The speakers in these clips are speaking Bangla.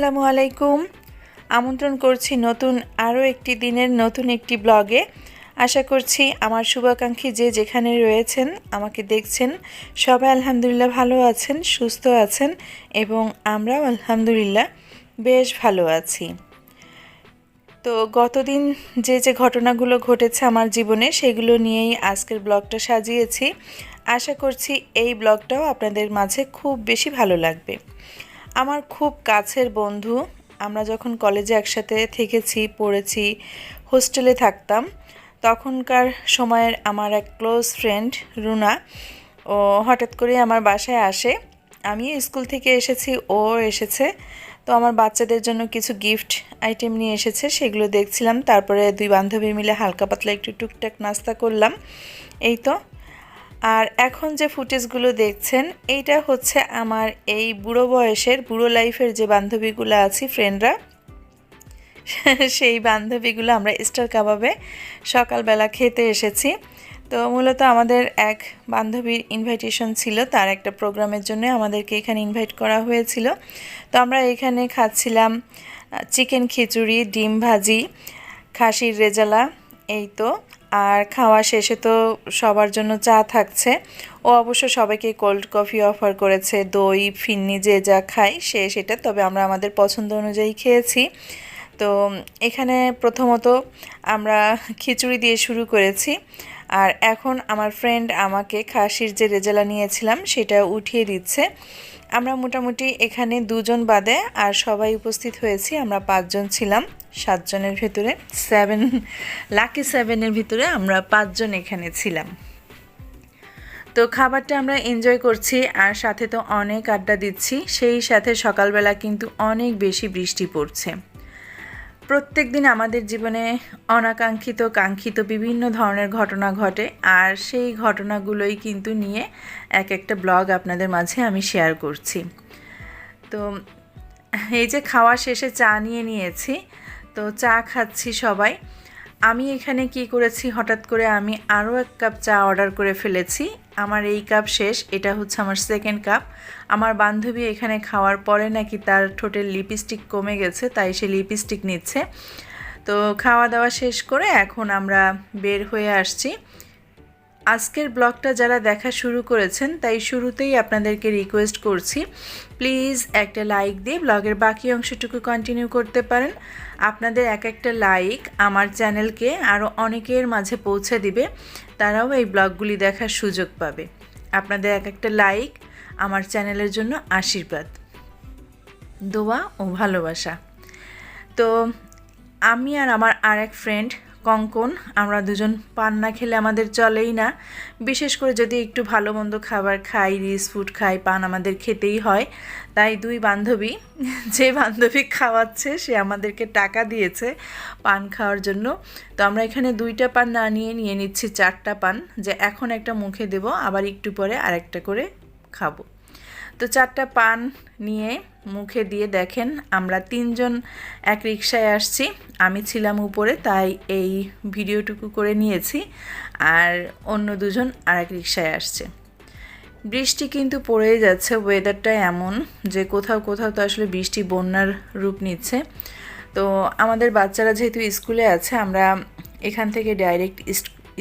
আসসালামু আলাইকুম। আমন্ত্রণ করছি নতুন আরও একটি দিনের নতুন একটি ব্লগে। আশা করছি আমার শুভাকাঙ্ক্ষী যে যেখানে রয়েছেন, আমাকে দেখছেন, সবাই আলহামদুলিল্লাহ ভালো আছেন, সুস্থ আছেন এবং আমরাও আলহামদুলিল্লাহ বেশ ভালো আছি। তো গতদিন যে যে ঘটনাগুলো ঘটেছে আমার জীবনে, সেগুলো নিয়েই আজকের ব্লগটা সাজিয়েছি। আশা করছি এই ব্লগটাও আপনাদের মাঝে খুব বেশি ভালো লাগবে। আমার খুব কাছের বন্ধু। আমরা যখন কলেজে একসাথে থেকেছি, পড়েছি, হোস্টেলে থাকতাম, তখনকার সময়ের আমার এক ক্লোজ ফ্রেন্ড রুনা, ও হঠাৎ করে আমার বাসায় আসে। আমি স্কুল থেকে এসেছি, ও এসেছে। তো আমার বাচ্চাদের জন্য কিছু গিফট আইটেম নিয়ে এসেছে, সেগুলো দেখছিলাম। তারপরে দুই বান্ধবী মিলে হালকা পাতলা একটু টুকটাক নাস্তা করলাম। এই তো। আর এখন যে ফুটেজগুলো দেখছেন, এইটা হচ্ছে আমার এই বুড়ো বয়সের, বুড়ো লাইফের যে বান্ধবীগুলো আছি ফ্রেন্ডরা সেই বান্ধবীগুলো আমরা স্টার কাবাবে সকালবেলা খেতে এসেছি। তো মূলত আমাদের এক বান্ধবীর ইনভাইটেশন ছিল, তার একটা প্রোগ্রামের জন্য আমাদেরকে এখানে ইনভাইট করা হয়েছিল। তো আমরা এখানে খাচ্ছিলাম চিকেন খিচুড়ি, ডিম ভাজি, খাসির রেজালা এই তো, আর খাওয়া শেষে তো সবার জন্য চা থাকছে। ও অবশ্য সবাইকে কোল্ড কফি অফার করেছে, দই, ফিন্নি যে যা খাই সে সেটা, তবে আমরা আমাদের পছন্দ অনুযায়ী খেয়েছি। তো এখানে প্রথমত আমরা খিচুড়ি দিয়ে শুরু করেছি, আর এখন আমার ফ্রেন্ড আমাকে খাসির যে রেজালা নিয়েছিলাম সেটা উঠিয়ে দিচ্ছে। আমরা মোটামুটি এখানে দুজন বাদে আর সবাই উপস্থিত হয়েছি, আমরা পাঁচজন ছিলাম। সাতজনের ভেতরে সেভেন লাকি সেভেনের ভিতরে আমরা পাঁচজন এখানে ছিলাম। তো খাবারটা আমরা এনজয় করছি আর সাথে তো অনেক আড্ডা দিচ্ছি, সেই সাথে সকালবেলা কিন্তু অনেক বেশি বৃষ্টি পড়ছে। প্রত্যেক দিন আমাদের জীবনে অনাকাঙ্ক্ষিত, কাঙ্ক্ষিত বিভিন্ন ধরনের ঘটনা ঘটে আর সেই ঘটনাগুলোই কিন্তু নিয়ে এক একটা ব্লগ আপনাদের মাঝে আমি শেয়ার করছি। তো এই যে খাওয়া শেষে চা নিয়ে নিয়েছি তো চা খাচ্ছি সবাই। আমি এখানে কি করেছি? হঠাৎ করে আমি আরও এক কাপ চা অর্ডার করে ফেলেছি। আমার এই কাপ শেষ, এটা হচ্ছে আমার সেকেন্ড কাপ আমার বান্ধবী এখানে খাওয়ার পরে নাকি তার ঠোঁটের লিপস্টিক কমে গেছে, তাই সে লিপস্টিক নিচ্ছে। তো খাওয়া দাওয়া শেষ করে এখন আমরা বের হয়ে আসছি। আজকের ব্লগটা যারা দেখা শুরু করেছেন, তাই শুরুতেই আপনাদেরকে রিকোয়েস্ট করছি প্লিজ একটা লাইক দিয়ে ব্লগের বাকি অংশটুকু কন্টিনিউ করতে পারেন। আপনাদের এক একটা লাইক আমার চ্যানেলকে আরও অনেকের মাঝে পৌঁছে দিবে, তারাও এই ব্লগগুলি দেখার সুযোগ পাবে। আপনাদের এক একটা লাইক আমার চ্যানেলের জন্য আশীর্বাদ, দোয়া ও ভালোবাসা। তো আমি আর আমার আর এক ফ্রেন্ড কঙ্কন, আমরা দুজন পান না খেলে আমাদের চলেই না। বিশেষ করে যদি একটু ভালো মন্দ খাবার খাই রিস ফুড খাই, পান আমাদের খেতেই হয়। তাই দুই বান্ধবী, যে বান্ধবী খাওয়াচ্ছে, সে আমাদেরকে টাকা দিয়েছে পান খাওয়ার জন্য। তো আমরা এখানে দুইটা পান না নিয়ে নিয়ে নিচ্ছি চারটা পান, যে এখন একটা মুখে দেব, আবার একটু পরে আরেকটা করে খাব। তো চারটা পান নিয়ে মুখে দিয়ে দেখেন, আমরা তিনজন এক রিক্সায় আসছি। আমি ছিলাম উপরে, তাই এই ভিডিওটুকু করে নিয়েছি। আর অন্য দুজন আর এক রিক্সায় আসছে। বৃষ্টি কিন্তু পড়েই যাচ্ছে ওয়েদারটা এমন যে কোথাও কোথাও তো আসলে বৃষ্টি বন্যার রূপ নিচ্ছে। তো আমাদের বাচ্চারা যেহেতু স্কুলে আছে, আমরা এখান থেকে ডাইরেক্ট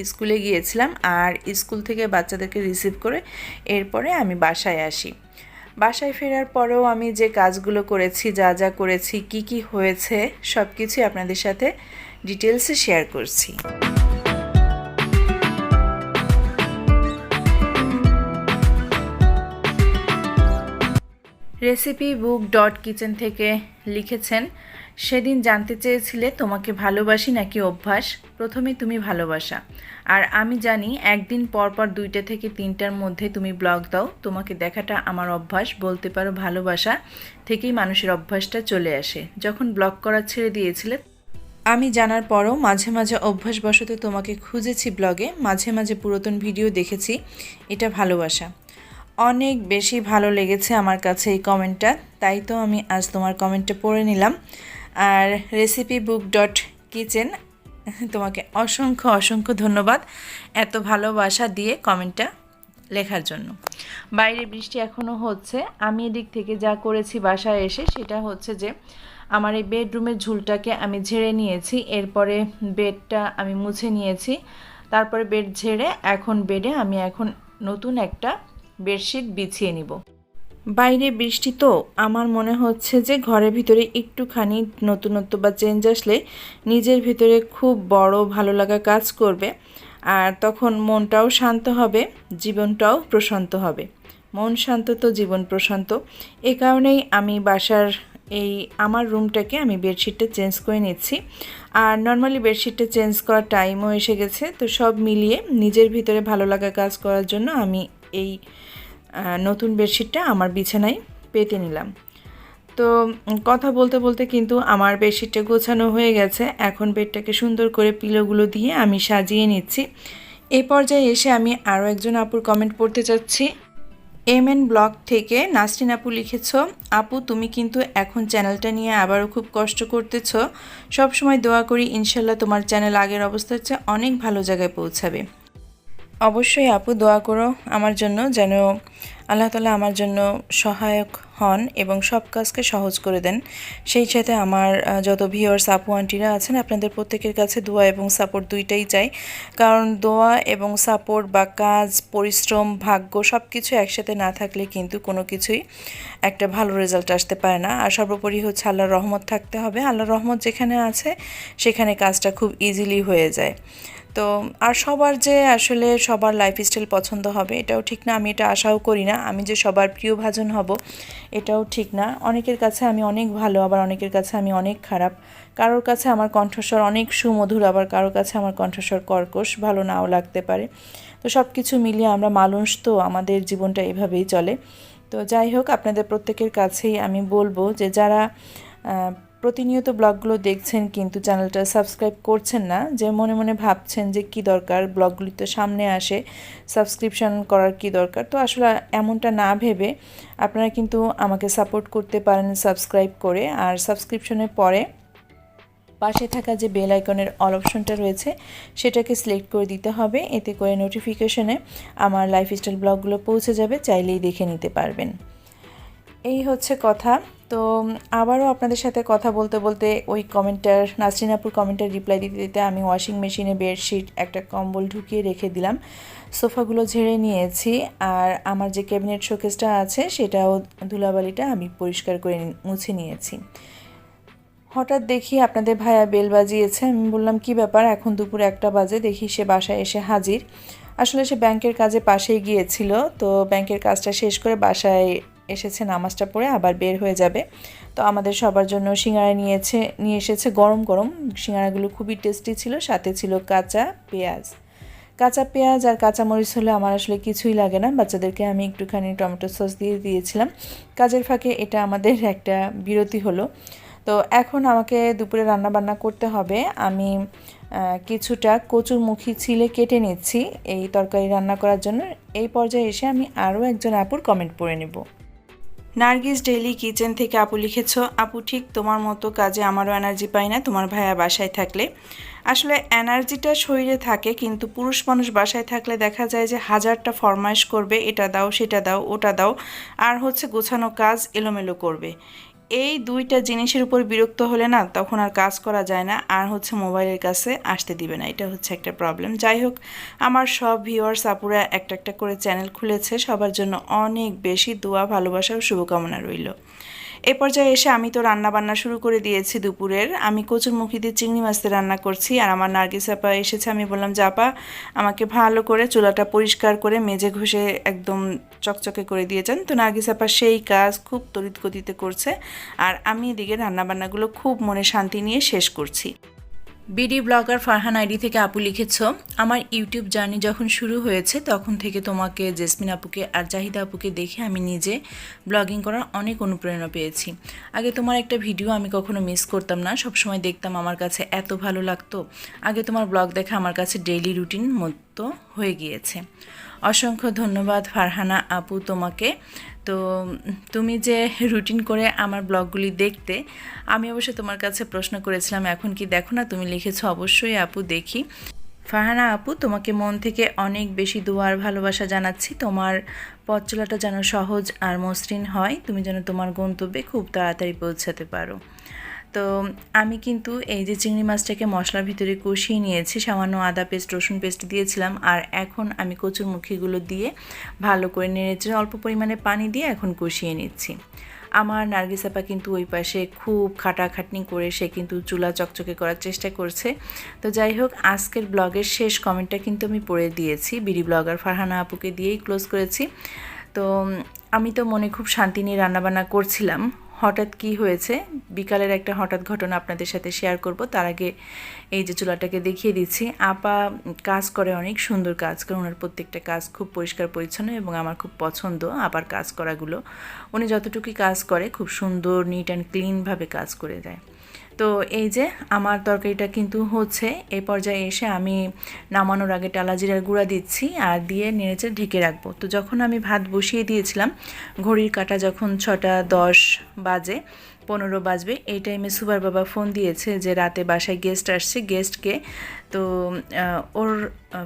স্কুলে গিয়েছিলাম। আর স্কুল থেকে বাচ্চাদেরকে রিসিভ করে এরপরে আমি বাসায় আসি। বাসায় ফেরার পরেও আমি যে কাজগুলো করেছি, যা যা করেছি, কি কি হয়েছে সব কিছুই আপনাদের সাথে ডিটেলসে শেয়ার করছি। রেসিপি বুক ডট কিচেন থেকে লিখেছেন সেদিন জানতে চেয়েছিলে তোমাকে ভালোবাসি নাকি অভ্যাস? প্রথমে তুমি ভালোবাসা। আর আমি জানি একদিন পর পর দুইটা থেকে তিনটার মধ্যে তুমি ব্লগ দাও। তোমাকে দেখাটা আমার অভ্যাস, বলতে পারো ভালোবাসা থেকেই মানুষের অভ্যাসটা চলে আসে। যখন ব্লগ করা ছেড়ে দিয়েছিলে, আমি জানার পরও মাঝে মাঝে অভ্যাসবশত তোমাকে খুঁজেছি ব্লগে মাঝে মাঝে পুরাতন ভিডিও দেখেছি, এটা ভালোবাসা। অনেক বেশি ভালো লেগেছে আমার কাছে এই কমেন্টটা তাই তো আমি আজ তোমার কমেন্টটা পড়ে নিলাম। আর রেসিপি বুক ডট কিচেন তোমাকে অসংখ্য অসংখ্য ধন্যবাদ এত ভালোবাসা দিয়ে কমেন্টটা লেখার জন্য। বাইরে বৃষ্টি এখনও হচ্ছে, আমি এদিক থেকে যা করেছি বাসায় এসে সেটা হচ্ছে যে আমার এই বেডরুমের ঝুলটাকে আমি ঝেড়ে নিয়েছি, এরপরে বেডটা আমি মুছে নিয়েছি, তারপরে বেড ঝেড়ে এখন বেডে আমি এখন নতুন একটা বেডশিট বিছিয়ে নিব। বাইরে বৃষ্টি তো, আমার মনে হচ্ছে যে ঘরের ভিতরে একটুখানি নতুনত্ব বা চেঞ্জ আসলে নিজের ভিতরে খুব বড় ভালো লাগা কাজ করবে। আর তখন মনটাও শান্ত হবে, জীবনটাও প্রশান্ত হবে। মন শান্ত তো, জীবন প্রশান্ত। এ কারণেই আমি বাসার এই আমার রুমটাকে আমি বেডশিটটা চেঞ্জ করে নিচ্ছি। আর নর্মালি বেডশিটটা চেঞ্জ করার টাইমও এসে গেছে, তো সব মিলিয়ে নিজের ভিতরে ভালো লাগা কাজ করার জন্য আমি এই নতুন বেডশিটটা আমার বিছানায় পেতে নিলাম। তো কথা বলতে বলতে কিন্তু আমার বেডশিটটা গোছানো হয়ে গেছে। এখন বেডটাকে সুন্দর করে পিলোগুলো দিয়ে আমি সাজিয়ে নিচ্ছি। এ পর্যায়ে এসে আমি আরও একজন আপুর কমেন্ট পড়তে চাচ্ছি। এম এন ব্লগ থেকে নাসরিন আপু লিখেছ, আপু, তুমি কিন্তু এখন চ্যানেলটা নিয়ে আবারও খুব কষ্ট করতেছ। সব সময় দোয়া করি, ইনশাল্লাহ তোমার চ্যানেল আগের অবস্থার চেয়ে অনেক ভালো জায়গায় পৌঁছাবে। অবশ্যই আপু দোয়া করো আমার জন্য যেন আল্লাহ তালা আমার জন্য সহায়ক হন এবং সব কাজকে সহজ করে দেন। সেই সাথে আমার যত ভিওর্স আপু, আন্টিরা আছেন, আপনাদের প্রত্যেকের কাছে দোয়া এবং সাপোর্ট দুইটাই চাই। কারণ দোয়া এবং সাপোর্ট বা কাজ, পরিশ্রম, ভাগ্য সব কিছু একসাথে না থাকলে কিন্তু কোনো কিছুই একটা ভালো রেজাল্ট আসতে পারে না। আর সর্বোপরি হচ্ছে আল্লাহর রহমত থাকতে হবে। আল্লাহর রহমত যেখানে আছে, সেখানে কাজটা খুব ইজিলি হয়ে যায়। তো আর সবার যে আসলে সবার লাইফস্টাইল পছন্দ হবে, এটাও ঠিক না, আমি এটা আশাও করি না। আমি যে সবার প্রিয় ভাজন হব, এটাও ঠিক না। অনেকের কাছে আমি অনেক ভালো, আবার অনেকের কাছে আমি অনেক খারাপ। কারোর কাছে আমার কণ্ঠস্বর অনেক সুমধুর, আবার কারোর কাছে আমার কণ্ঠস্বর কর্কশ, ভালো নাও লাগতে পারে। তো সব কিছু মিলিয়ে আমরা মানুষ তো আমাদের জীবনটা এভাবেই চলে। তো যাই হোক, আপনাদের প্রত্যেকের কাছেই আমি বলব যে যারা প্রতিনিয়ত ব্লগগুলো দেখছেন কিন্তু চ্যানেলটা সাবস্ক্রাইব করছেন না, যে মনে মনে ভাবছেন যে কি দরকার, ব্লগগুলি তো সামনে আসে, সাবস্ক্রিপশন করার কি দরকার? তো আসলে এমনটা না ভেবে আপনারা কিন্তু আমাকে সাপোর্ট করতে পারেন সাবস্ক্রাইব করে। আর সাবস্ক্রিপশনের পরে পাশে থাকা যে বেল আইকনের অল অপশনটা রয়েছে, সেটাকে সিলেক্ট করে দিতে হবে। এতে করে নোটিফিকেশনে আমার লাইফস্টাইল ব্লগগুলো পৌঁছে যাবে, চাইলেই দেখে নিতে পারবেন। এই হচ্ছে কথা। তো আবারও আপনাদের সাথে কথা বলতে বলতে ওই কমেন্টার নাসরিনাপুর কমেন্টার রিপ্লাই দিতে দিতে আমি ওয়াশিং মেশিনে বেডশিট একটা কম্বল ঢুকিয়ে রেখে দিলাম। সোফাগুলো ঝেড়ে নিয়েছি আর আমার যে ক্যাবিনেট শোকেসটা আছে সেটাও ধুলাবালিটা আমি পরিষ্কার করে মুছে নিয়েছি। হঠাৎ দেখি আপনাদের ভাইয়া বেল বাজিয়েছে, আমি বললাম, কি ব্যাপার? এখন দুপুর একটা বাজে, দেখি সে বাসায় এসে হাজির। আসলে সে ব্যাংকের কাজে পাশেই গিয়েছিল, তো ব্যাংকের কাজটা শেষ করে বাসায় এসেছে নামাজটা পড়ে আবার বের হয়ে যাবে। তো আমাদের সবার জন্য সিঙ্গারা নিয়েছে, নিয়ে এসেছে গরম গরম। সিঙ্গারাগুলো খুবই টেস্টি ছিল, সাথে ছিল কাঁচা পেঁয়াজ। কাঁচা পেঁয়াজ আর কাঁচামরিচ হলে আমার আসলে কিছুই লাগে না। বাচ্চাদেরকে আমি একটুখানি টমেটো সস দিয়ে দিয়েছিলাম। কাজের ফাঁকে এটা আমাদের একটা বিরতি হলো। তো এখন আমাকে দুপুরে রান্না বান্না করতে হবে। আমি কিছুটা কচুরমুখী ছিলে কেটে নিচ্ছি এই তরকারি রান্না করার জন্য। এই পর্যায়ে এসে আমি আরও একজন আপুর কমেন্ট পড়ে নেব। নার্গিস ডেইলি কিচেন থেকে আপু লিখেছ, আপু, ঠিক তোমার মতো কাজে আমারও এনার্জি পাই না, তোমার ভাইয়া বাসায় থাকলে। আসলে এনার্জিটা শরীরে থাকে, কিন্তু পুরুষ মানুষ বাসায় থাকলে দেখা যায় যে হাজারটা ফরমাইশ করবে, এটা দাও, সেটা দাও, ওটা দাও, আর হচ্ছে গোছানো কাজ এলোমেলো করবে। এই দুইটা জিনিসের উপর বিরক্ত হলে না তখন আর কাজ করা যায় না, আর হচ্ছে মোবাইলের কাছে আসতে দিবে না। এটা হচ্ছে একটা প্রবলেম যাই হোক, আমার সব ভিউয়ার্স আপুরা একটা একটা করে চ্যানেল খুলেছে। সবার জন্য অনেক বেশি দোয়া, ভালোবাসা ও শুভকামনা রইল। এ পর্যায়ে এসে আমি তো রান্না বান্না শুরু করে দিয়েছি দুপুরের। আমি কচুরমুখী দিয়ে চিংড়ি মাছ দিয়ে রান্না করছি আর আমার নার্গিস আপা এসেছে। আমি বললাম, যে আপা, আমাকে ভালো করে চুলাটা পরিষ্কার করে মেজে ঘষে একদম চকচকে করে দিয়েছেন তো নার্গিস আপা সেই কাজ খুব তরিত গতিতে করছে আর আমি এদিকে রান্নাবান্নাগুলো খুব মনে শান্তি নিয়ে শেষ করছি। বিডি ব্লগার ফারহান আইডি থেকে আপু লিখেছ, আমার ইউটিউব জার্নি যখন শুরু হয়েছে, তখন থেকে তোমাকে জেসমিন আপুকে আর জাহিদা আপুকে দেখে আমি নিজে ব্লগিং করার অনেক অনুপ্রেরণা পেয়েছি। আগে তোমার একটা ভিডিও আমি কখনো মিস করতাম না, সবসময় দেখতাম আমার কাছে এত ভালো লাগতো। আগে তোমার ব্লগ দেখা আমার কাছে ডেইলি রুটিন মতো হয়ে গিয়েছে। অসংখ্য ধন্যবাদ ফারহানা আপু তোমাকে। তো তুমি যে রুটিন করে আমার ব্লগগুলি দেখতে, আমি অবশ্য তোমার কাছে প্রশ্ন করেছিলাম, এখন কি দেখো না? তুমি লিখেছো, অবশ্যই আপু দেখি। ফারহানা আপু, তোমাকে মন থেকে অনেক বেশি দোয়ার ভালোবাসা জানাচ্ছি। তোমার পথ চলাটা যেন সহজ আর মসৃণ হয়। তুমি যেন তোমার গন্তব্যে খুব তাড়াতাড়ি পৌঁছাতে পারো। তো আমি কিন্তু এই যে চিংড়ি মাছটাকে মশলার ভিতরে কষিয়ে নিয়েছি, সামান্য আদা পেস্ট, রসুন পেস্ট দিয়েছিলাম, আর এখন আমি কচুরমুখীগুলো দিয়ে ভালো করে নেড়েছে অল্প পরিমাণে পানি দিয়ে এখন কষিয়ে নিচ্ছি। আমার নার্গিস আপা কিন্তু ওই পাশে খুব খাটাখাটনি করে সে কিন্তু চুলা চকচকে করার চেষ্টা করছে। তো যাই হোক, আজকের ব্লগের শেষ কমেন্টটা কিন্তু আমি পড়ে দিয়েছি। বিডি ব্লগার ফারহানা আপুকে দিয়েই ক্লোজ করেছি। তো আমি তো মনে খুব শান্তি নিয়ে রান্নাবান্না করছিলাম। হঠাৎ কি হয়েছে? বিকালের একটা হঠাৎ ঘটনা আপনাদের সাথে শেয়ার করব। তার আগে এই যে চুলাটাকে দেখিয়ে দিচ্ছি। আপা কাজ করে অনেক সুন্দর কাজ করে। ওনার প্রত্যেকটা কাজ খুব পরিষ্কার, পরিচ্ছন্ন এবং আমার খুব পছন্দ আপার কাজ করাগুলো। উনি যতটুকুই কাজ করে, খুব সুন্দর নিট অ্যান্ড ক্লিনভাবে কাজ করে দেয়। তো এই যে আমার তরকারিটা কিন্তু হচ্ছে, এই পর্যায়ে এসে আমি নামানোর আগে টালা জিরার গুঁড়া দিচ্ছি আর দিয়ে নেড়েচে ঢেকে রাখব। তো যখন আমি ভাত বসিয়ে দিয়েছিলাম, ঘড়ির কাটা যখন ছটা দশ বাজে, পনেরো বাজবে, এই টাইমে সুবার বাবা ফোন দিয়েছে যে রাতে বাসায় গেস্ট আসছে গেস্টকে তো ওর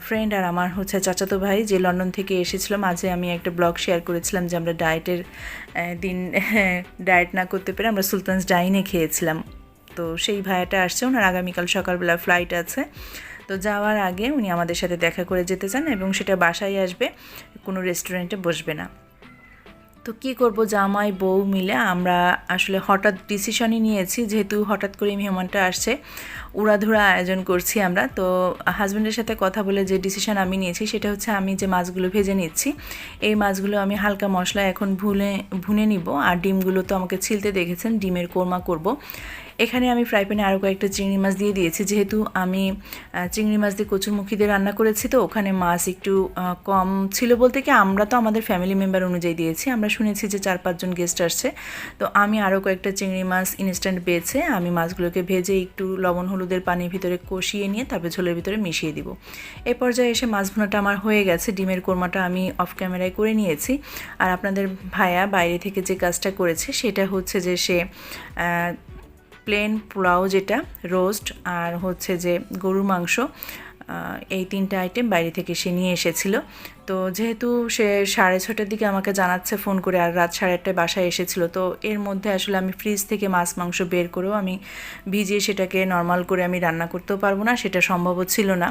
ফ্রেন্ড আর আমার হচ্ছে চাচাতো ভাই যে লন্ডন থেকে এসেছিল, মাঝে আমি একটা ব্লগ শেয়ার করেছিলাম যে আমরা ডায়েটের দিন ডায়েট না করতে পেরে আমরা সুলতানস ডাইনে খেয়েছিলাম। তো সেই ভাইয়াটা আসছে, ওনার আগামীকাল সকালবেলা ফ্লাইট আছে। তো যাওয়ার আগে উনি আমাদের সাথে দেখা করে যেতে চান এবং সেটা বাসায় আসবে, কোনো রেস্টুরেন্টে বসবে না। তো কি করব, জামাই, বউ মিলে আমরা আসলে হঠাৎ ডিসিশনই নিয়েছি, যেহেতু হঠাৎ করে মেহমানটা আসছে, উড়াধুরা আয়োজন করছি আমরা। তো হাজব্যান্ডের সাথে কথা বলে যে ডিসিশন আমি নিয়েছি, সেটা হচ্ছে আমি যে মাছগুলো ভেজে নিচ্ছি, এই মাছগুলো আমি হালকা মশলা এখন ভুলে, ভুনে নিব। আর ডিমগুলো তো আমাকে ছিলতে দেখেছেন, ডিমের কোরমা করব। এখানে আমি ফ্রাই প্যানে আরও কয়েকটা চিংড়ি মাছ দিয়ে দিয়েছি। যেহেতু আমি চিংড়ি মাছ দিয়ে কচুরমুখী দিয়ে রান্না করেছি, তো ওখানে মাছ একটু কম ছিল বলতে কি আমরা তো আমাদের ফ্যামিলি মেম্বার অনুযায়ী দিয়েছি। আমরা শুনেছি যে চার পাঁচজন গেস্ট আসছে। তো আমি আরও কয়েকটা চিংড়ি মাছ ইনস্ট্যান্ট বেছে, আমি মাছগুলোকে ভেজে একটু লবণ, হলুদের পানির ভিতরে কষিয়ে নিয়ে তারপরে ঝোলের ভিতরে মিশিয়ে দিব। এ পর্যায়ে এসে মাছ ভুনাটা আমার হয়ে গেছে। ডিমের কোরমাটা আমি অফ ক্যামেরায় করে নিয়েছি। আর আপনাদের ভাইয়া বাইরে থেকে যে কাজটা করেছে, সেটা হচ্ছে যে সে প্লেন পোলাও যেটা রোস্ট আর হচ্ছে যে গরুর মাংস এই তিনটা আইটেম বাইরে থেকে সে নিয়ে এসেছিল। তো যেহেতু সে সাড়ে ছটার দিকে আমাকে জানাচ্ছে ফোন করে আর রাত সাড়ে আটটায় বাসায় এসেছিল, তো এর মধ্যে আসলে আমি ফ্রিজ থেকে মাছ, মাংস বের করেও আমি ভিজিয়ে সেটাকে নর্মাল করে আমি রান্না করতেও পারব না, সেটা সম্ভব ছিল না।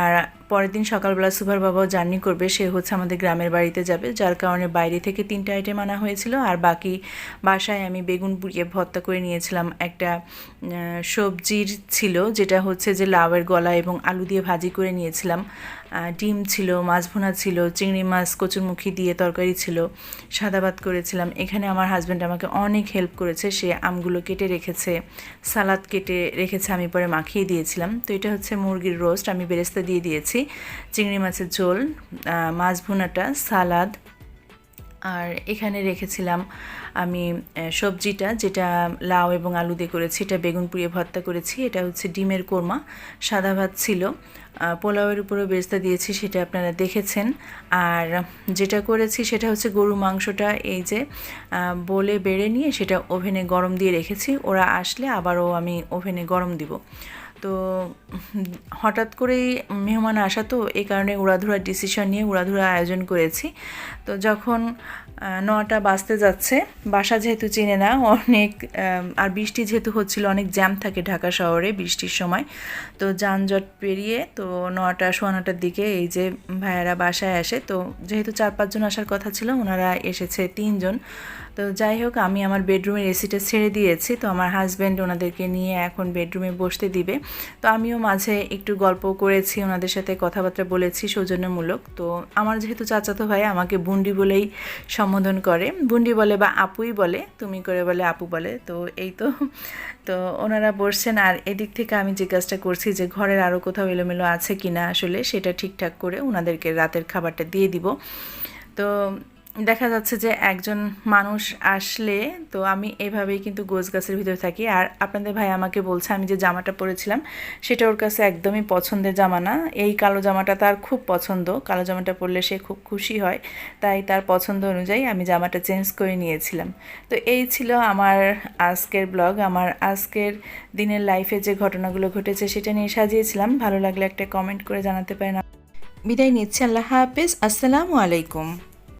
আর পরের দিন সকালবেলা সুভার বাবাও জার্নি করবে, সে হচ্ছে আমাদের গ্রামের বাড়িতে যাবে, যার কারণে বাইরে থেকে তিনটা আইটেম আনা হয়েছিল আর বাকি বাসায় আমি বেগুন পুড়িয়ে ভর্তা করে নিয়েছিলাম। একটা সবজির ছিল, যেটা হচ্ছে যে লাউয়ের গলা এবং আলু দিয়ে ভাজি করে নিয়েছিলাম। ডিম ছিল, মাছ ভুনা ছিল, চিংড়ি মাছ, কচুরমুখী দিয়ে তরকারি ছিল, সাদা ভাত করেছিলাম। এখানে আমার হাজব্যান্ড আমাকে অনেক হেল্প করেছে। সে আমগুলো কেটে রেখেছে, সালাদ কেটে রেখেছে, আমি পরে মাখিয়ে দিয়েছিলাম। তো এটা হচ্ছে মুরগির রোস্ট আমি বেরেস্তা দিয়ে দিয়েছি। চিংড়ি মাছের ঝোল মাছ ভুনাটা, সালাদ, আর এখানে রেখেছিলাম আমি সবজিটা, যেটা লাউ এবং আলু দিয়ে করেছি, এটা বেগুন পুড়িয়ে ভর্তা করেছি, এটা হচ্ছে ডিমের কোরমা, সাদা ভাত ছিল। পোলাওয়ের উপরেও বেস্তা দিয়েছি, সেটা আপনারা দেখেছেন। আর যেটা করেছি সেটা হচ্ছে গরু মাংসটা এই যে বলে বেড়ে নিয়ে সেটা ওভেনে গরম দিয়ে রেখেছি। ওরা আসলে আবারও আমি ওভেনে গরম দিব। তো হঠাৎ করেই মেহমান আসা তো এই কারণে উড়াধুরা ডিসিশন নিয়ে উড়াধুরা আয়োজন করেছি। তো যখন নটা বাজতে যাচ্ছে। বাসা যেহেতু চিনে না, অনেক আর বৃষ্টি যেহেতু হচ্ছিল, অনেক জ্যাম থাকে ঢাকা শহরে বৃষ্টির সময়। তো যানজট পেরিয়ে তো নটা, সোয়া নটার দিকে এই যে ভাইয়ারা বাসায় আসে। তো যেহেতু চার পাঁচজন আসার কথা ছিল, ওনারা এসেছে তিনজন। তো যাই হোক, আমি আমার বেডরুমের এসিটা ছেড়ে দিয়েছি। তো আমার হাজব্যান্ড ওনাদেরকে নিয়ে এখন বেডরুমে বসতে দিবে। তো আমিও মাঝে একটু গল্প করেছি, ওনাদের সাথে কথাবার্তা বলেছি, সৌজন্যমূলক। তো আমার যেহেতু চাচাতো ভাই, আমাকে বুন্ডি বলেই সম্বোধন করে। বুন্ডি বলে বা আপুই বলে, তুমি করে বলে, আপু বলে। তো এই তো তো ওনারা বসছেন আর এদিক থেকে আমি কাজটা করছি যে ঘরের আরও কোথাও এলোমেলো আছে কি না আসলে সেটা ঠিকঠাক করে ওনাদেরকে রাতের খাবারটা দিয়ে দিব। তো দেখা যাচ্ছে যে একজন মানুষ আসলে, তো আমি এভাবেই কিন্তু গোছ গাছের ভিতরে থাকি। আর আপনাদের ভাই আমাকে বলছে, আমি যে জামাটা পরেছিলাম, সেটা ওর কাছে একদমই পছন্দের জামা না। এই কালো জামাটা তার খুব পছন্দ। কালো জামাটা পরলে সে খুব খুশি হয়। তাই তার পছন্দ অনুযায়ী আমি জামাটা চেঞ্জ করে নিয়েছিলাম। তো এই ছিল আমার আজকের ব্লগ। আমার আজকের দিনের লাইফে যে ঘটনাগুলো ঘটেছে, সেটা নিয়ে সাজিয়েছিলাম। ভালো লাগলে একটা কমেন্ট করে জানাতে পারেন। বিদায় নিচ্ছি। আল্লাহ হাফিজ। আসসালামু আলাইকুম।